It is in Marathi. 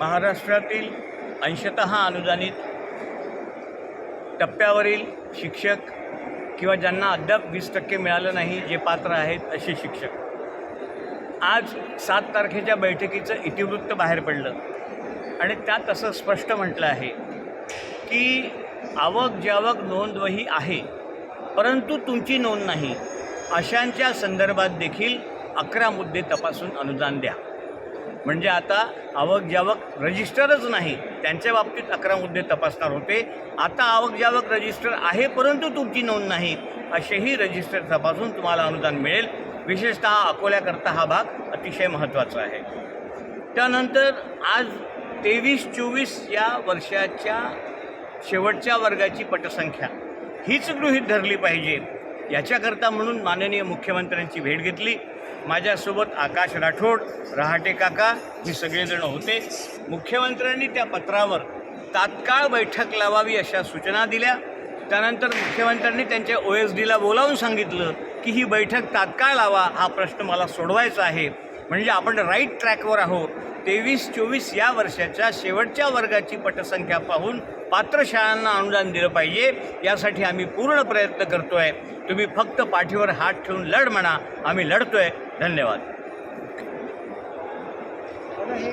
महाराष्ट्रातील अंशतः अनुदानित टप्प्यावरील शिक्षक किंवा ज्यांना अद्याप वीस टक्के मिळालं नाही जे पात्र आहेत असे शिक्षक. आज सात तारखेच्या बैठकीचं इतिवृत्त बाहेर पडलं. आणि त्यात असं स्पष्ट म्हटलं आहे की आवक जावक नोंदवही आहे परंतु तुमची नोंद नाही अशांच्या संदर्भात देखील अकरा मुद्दे तपासून अनुदान द्या. म्हणजे आता आवक जावक रजिस्टरच नाही. त्यांच्या बाबतीत अकरा मुद्दे तपासणार होते. आता आवक जावक रजिस्टर आहे परंतु तुमची नोंद नाही. असेही रजिस्टर तपासून तुम्हाला अनुदान मिळेल. विशेषतः अकोल्याकरता हा भाग अतिशय महत्त्वाचा आहे. त्यानंतर आज तेवीस चोवीस या वर्षाच्या शेवटच्या वर्गाची पटसंख्या हीच गृहीत धरली पाहिजे. याच्याकरता म्हणून माननीय मुख्यमंत्र्यांची भेट घेतली. माझ्यासोबत आकाश राठोड रहाटे काका ही सगळेजण होते. मुख्यमंत्र्यांनी त्या पत्रावर तात्काळ बैठक लावावी अशा सूचना दिल्या. त्यानंतर मुख्यमंत्र्यांनी त्यांच्या ओ एस डीला बोलावून सांगितलं की ही बैठक तात्काळ लावा हा प्रश्न मला सोडवायचा आहे. म्हणजे आपण राईट ट्रॅकवर आहोत. तेवीस चोवीस या वर्षाच्या शेवटच्या वर्गाची पटसंख्या पाहून पात्र शाळांना अनुदान दिलं पाहिजे. यासाठी आम्ही पूर्ण प्रयत्न करतो आहे तुम्ही फक्त पाठीवर हात ठेवून लढ म्हणा. आम्ही लढतो आहे धन्यवाद.